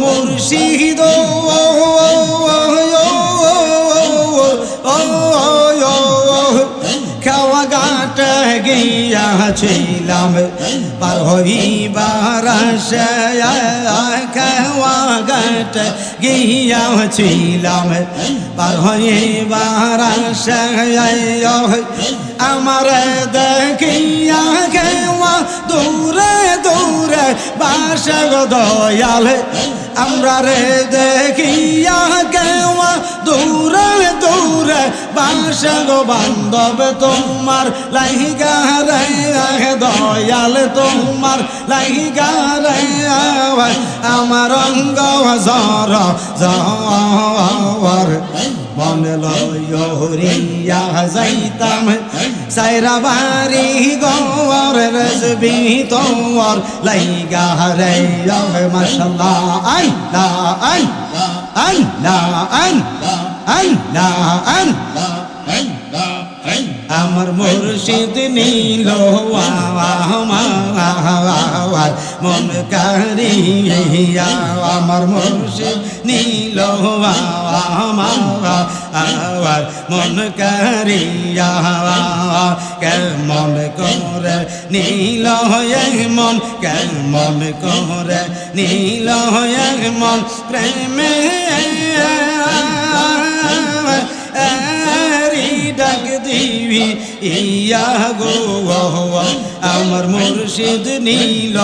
মুর্শিদ খাওয়া গাটা গিয়াছিলাম পার গাটা গিয়াছিলাম পার আমার দেখিয়া বাসগ দয়াল আমরা রে দেখিয়া কেওয়া দূরে দূরে বাসগ বান্ধব তোমার লাইগা রে দয়াল তোমার লাইগা রে আমার অঙ্গ জর জর মন লইয়া যাইতাম। সাইরা বাড়ি গর রজবি তোর লাইগা রে মাশাল্লাহ আল্লাহ আল্লাহ আল্লাহ আল্লাহ আল্লাহ। আমার মুর্শিদ নীল আমার মন কারিয়া আমার মুর্শিদ নীল আমার মন কারিয়া কেমন করে নীল মন, কেমন করে নীল মন, প্রেমে ডাক দিবি ইয়া গো আমার মুর্শিদ নীল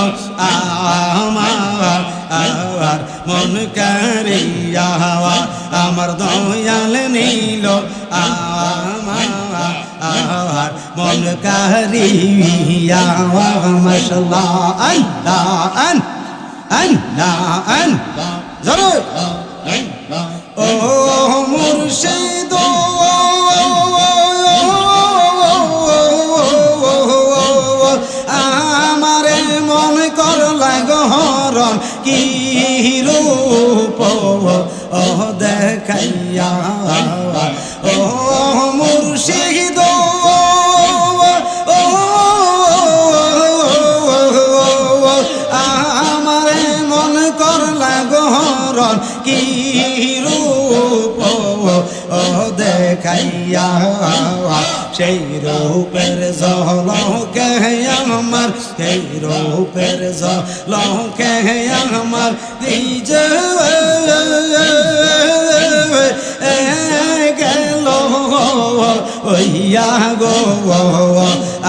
আমার আর মন কারিয়া আমার দয়াল নীল আমার মন কারিয়া মাশাল্লাহ আল্লাহ আন আল্লাহ আন জরো। ও মুর্শিদ লাগহরণ কি রূপ? দেখাইয়া। ও মুর্শিদ। আমারে মন কর লাগহরণ কি রূপ? দেখাইয়া। সেই রূপের জলকে আমার। সেই রূপের জলকে আমার। দিজ গেল ওইয়া গো,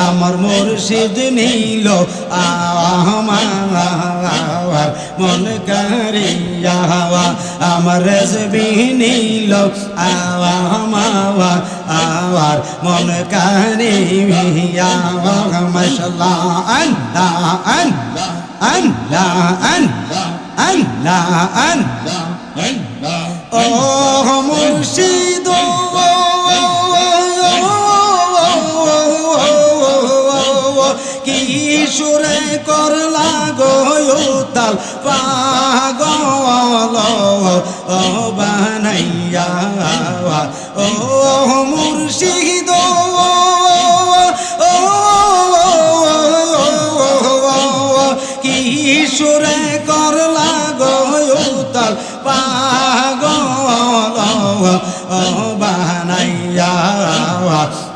আমার মুর্শিদ নীল আমার মন করিয়া আমার রেজবি নীল আমার আমার মন করিয়া মশাল্লাহ আল্লাহ আল্লাহ আল্লাহ আল্লাহ আল্লাহ ও মুর্শিদ কি সুরে করলা গোতাল পাগল ও বানাইয়া ও মুর্শিদ কি সুরে করলা গোতাল পাগল। ও বানাইয়া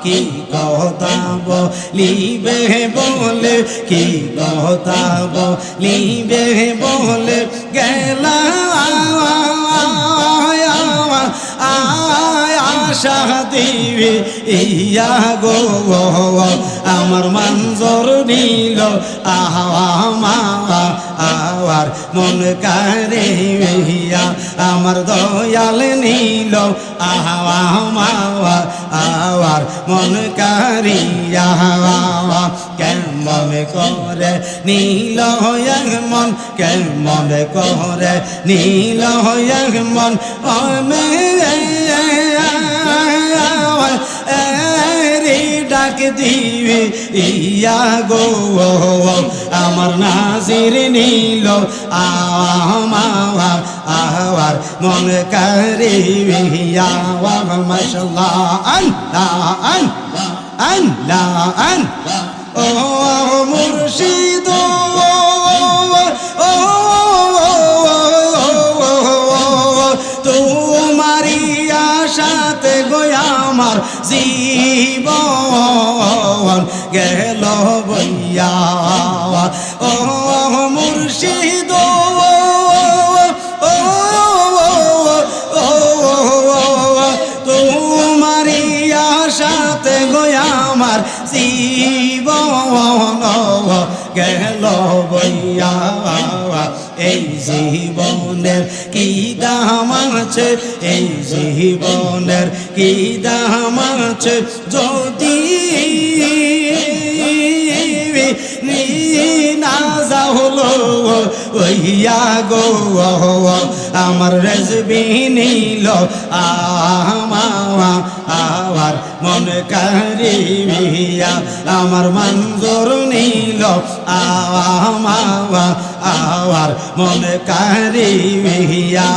কি কথা বলিবে বলে? কি কথা বলিবে বলে? গেলা আশা দিবি, ইয়া গো আমার মঞ্জর নিল আওয়ার মন কারে ইয়া আমার দয়াল নিল। আওয়ার মন কারিয়া। কেমন করে নীল মন, কেমন করে নীল মন। আমি রে ডাক দিবি, ইয়া গো আমার নাজির নীল আমার আওয়ার মন করিবিয়া মাশাল্লাহ। আল্লাহ আল্লাহ আল্লাহ আল্লাহ। ও মুর্শিদ ও। আশাতে গোয়া আমার জীবন গেল বইয়া। ও মুর্শিদ তোমারি আশাতে গোয়া আমার জীবন গেল বইয়া। এই জীবনের কি দাম আছে? এই জীবনের কি দাম আছে? যদি না যাহলো ওইয়া গো, আমার রেজবি নিল, আমা আবার মন কারিয়া আমার মঞ্জুর নিল, আমা আবার মন কারিয়া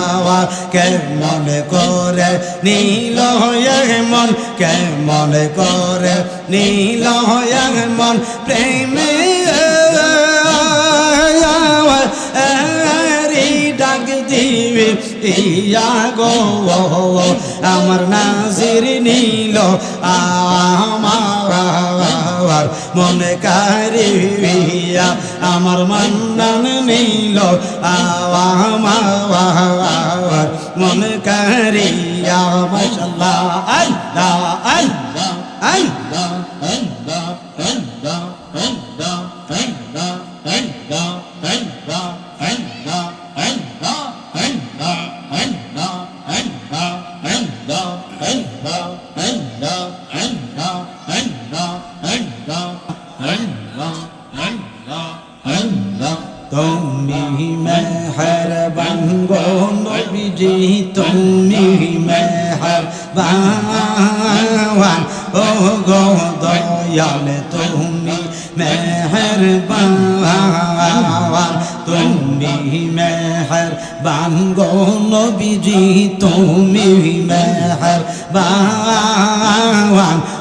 কে মন করে নীল হয়ে মন কে মন করে নীল মন, প্রেমে ইয়া গো, আমার নাজির নীল, আমার মনে কারিয়া, আমার মন্নন নীল, আমার মনে কারিয়া, মশাল্লাহ, আল্লাহ। মেহরবান ও গো দয়াল তুমি মেহরবান তুমি মেহরবান গো নবীজি, তুমি মেহরবান,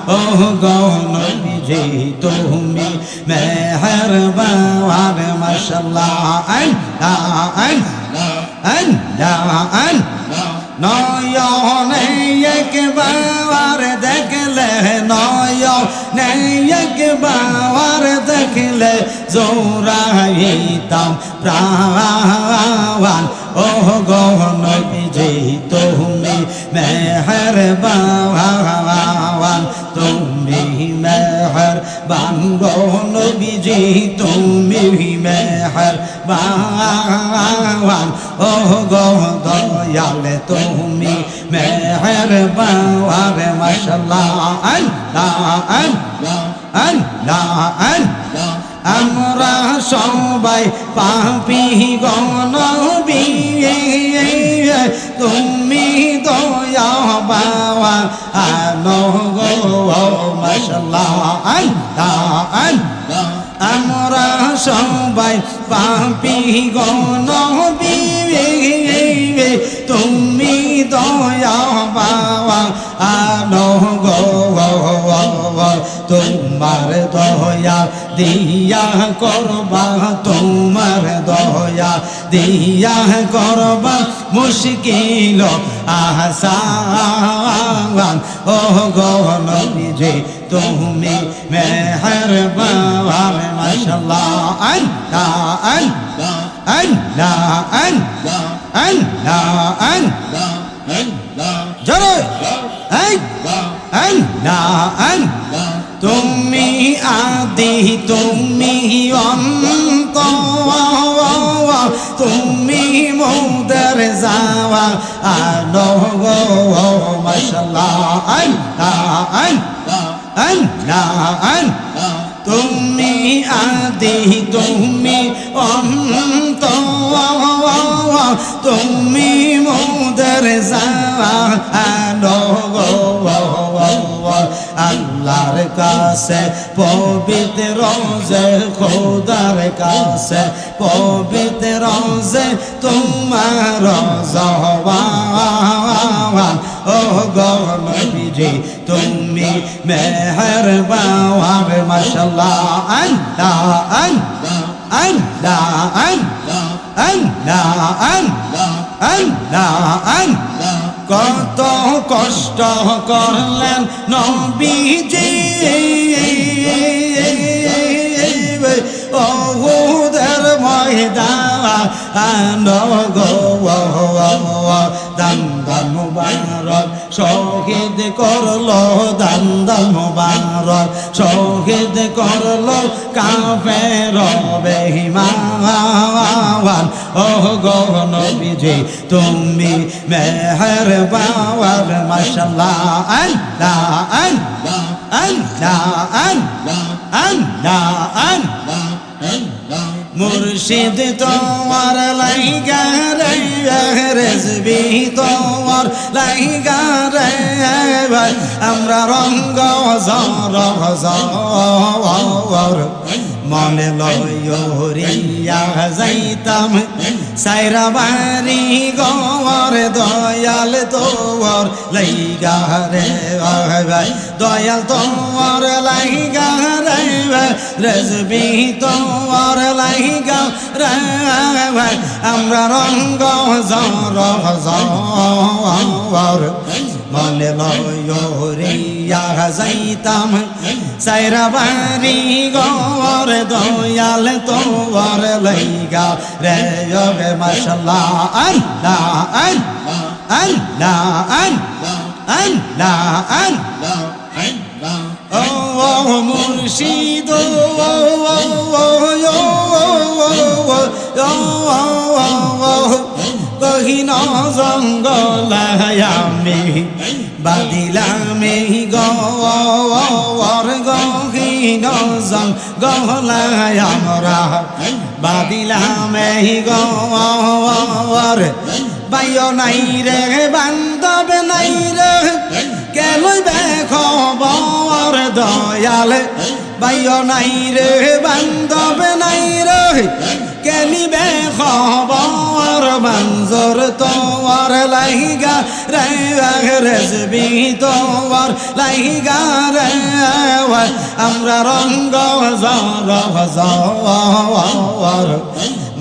ও গো নবীজি, তুমি মেহরবান, মাশাল্লাহ, আল্লাহ আল্লাহ আল্লাহ আল্লাহ নয়নে একবার দেখলে নয় নয়নে একবার দেখলে জোরাইতাম প্রাণ। ও গহন বিজে তুমি মেহর বান তুমি মেহর বান গহন বিজে তুমি মেহর মেহরবান ও গো দয়াল তুমি মেহরবান মাশাল্লাহ আল্লাহ আল্লাহ আল্লাহ আল্লাহ আমরা সবাই পাপি গণবি তুমি দয়া বাবা আনো গো মাশাল্লাহ আল্লাহ আল্লাহ আমরা সবাই পাপি গণবি তুমি দয়া বাবা আনো তোমার দয়া দিয়া করবা, তোমার দয়া দিয়া করবা, মুশকিল আহসান ও গহন যে তুমি মেহরবান মাশাল্লাহ আল্লাহ আল্লাহ আল্লাহ আল্লাহ আল্লাহ আল্লাহ, জোরে, আল্লাহ আল্লাহ তুমি আদি, তুমি অন্ত, তুমি মোদের যাওয়া, আলো মশাল্লাহ, আল্লাহ আল্লাহ আল্লাহ আল্লাহ তুমি আদি, তুমি অন্ত, তুমি মোদের যাওয়া, আলো আল্লাহর কাছে, পবিত্র রোজে খোদার কাছে, পবিত্র রোজে তোমার জবান। ও গনবীজি তুমি মেহরবান মাশাল্লাহ আল্লাহ আল্লাহ আল্লাহ আল্লাহ আল্লাহ আল্লাহ আল্লাহ আল্লাহ। কত কষ্ট করলেন নবীজি ওহুদের ময়দান বানো গো দান দান মুবারক শহীদ করল দান দান মুবারক শহীদ করল কাফের বেহিমান ও গো নবীজি, তুমি মেহের বাবার মাশাল্লাহ আল্লাহ আল্লাহ আল্লাহ আল্লাহ আল্লাহ আল্লাহ। মুর্শিদ তোমার লাইগা রে রেজবি তোমার লাইগা রে ভাই। আমরা রঙ্গ জর জর মনে লয়রিয়া যাইতাম। সাইরা বাড়ি গর, দয়াল তোর লাইগা রে ভাই। দয়াল তোর লাইগা রে রেজবি তোর লাইগা রে ভাই। আমরা রঙ্গ জর জর মনে লয়রিয়া যাইতাম সাইরা বাড়ি গর দয়াল তোর লাইগা রে বে মাশাল্লাহ আল্লাহ আল্লাহ আল্লাহ আল্লাহ আল্লাহ ও মুর্শিদ কহিন জঙ্গলায়ামে, বাদিলামে গর গহিন জঙ্গলায় আমরা বাদিলামে গর বাইয় নাই রে, বান্ধব নাই রে কেলই খবর দয়াল? বাইয় নাই রে, বান্ধব নাই রে কেনিবে খবর? মঞ্জুর তোমার লাইগা রে রেজবি তোমার লাইগা রে আমরা রঙ্গ জর জর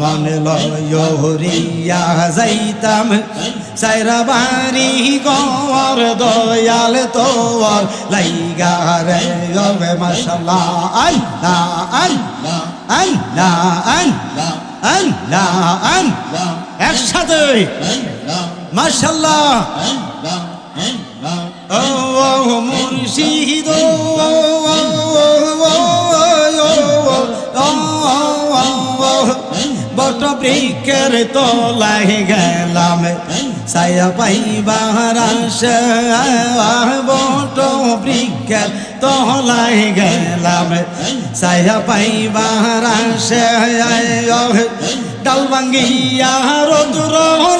মনে লয়রিয়া যাইতাম। সাইরা বাড়ি গর দয়াল তোর লাইগা রে গবে মাশাল্লাহ। আল্লাহ আল্লাহ আল্লাহ আল্লাহ আল্লাহ আল্লাহ। একসাথে। মাশাল্লাহ। বৃক্ষের তোলাই গেলাম। সায়া পাইবার বট বৃক্ষের তোলাই গেলাম। সায়া পাইবার ডাল ভাঙ্গিয়া রোদ্র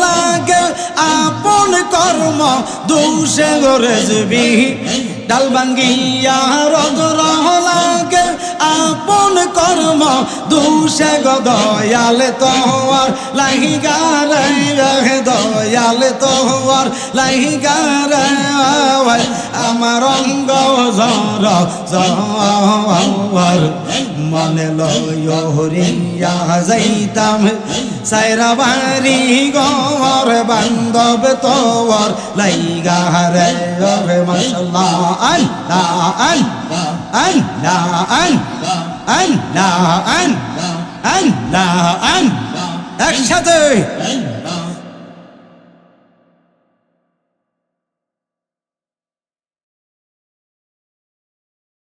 লাগে আপন কর্ম দোষে গরেজবি। ডাল ভাঙ্গিয়া রোদ্র লাগে আপন কর্ম, দোষে গো দয়াল তোর লাহিগা রে দয়াল তোর লাহিগা রে আমার অঙ্গ জর জর মনে লয়রিয়া যাইতাম, সাইরা বাড়ি গর বান্ধব তোর লাইগা রে মাশাল্লাহ, আল্লাহ আল্লাহ। আল্লাহ আল্লাহ আল্লাহ আল্লাহ আল্লাহ একসাথে।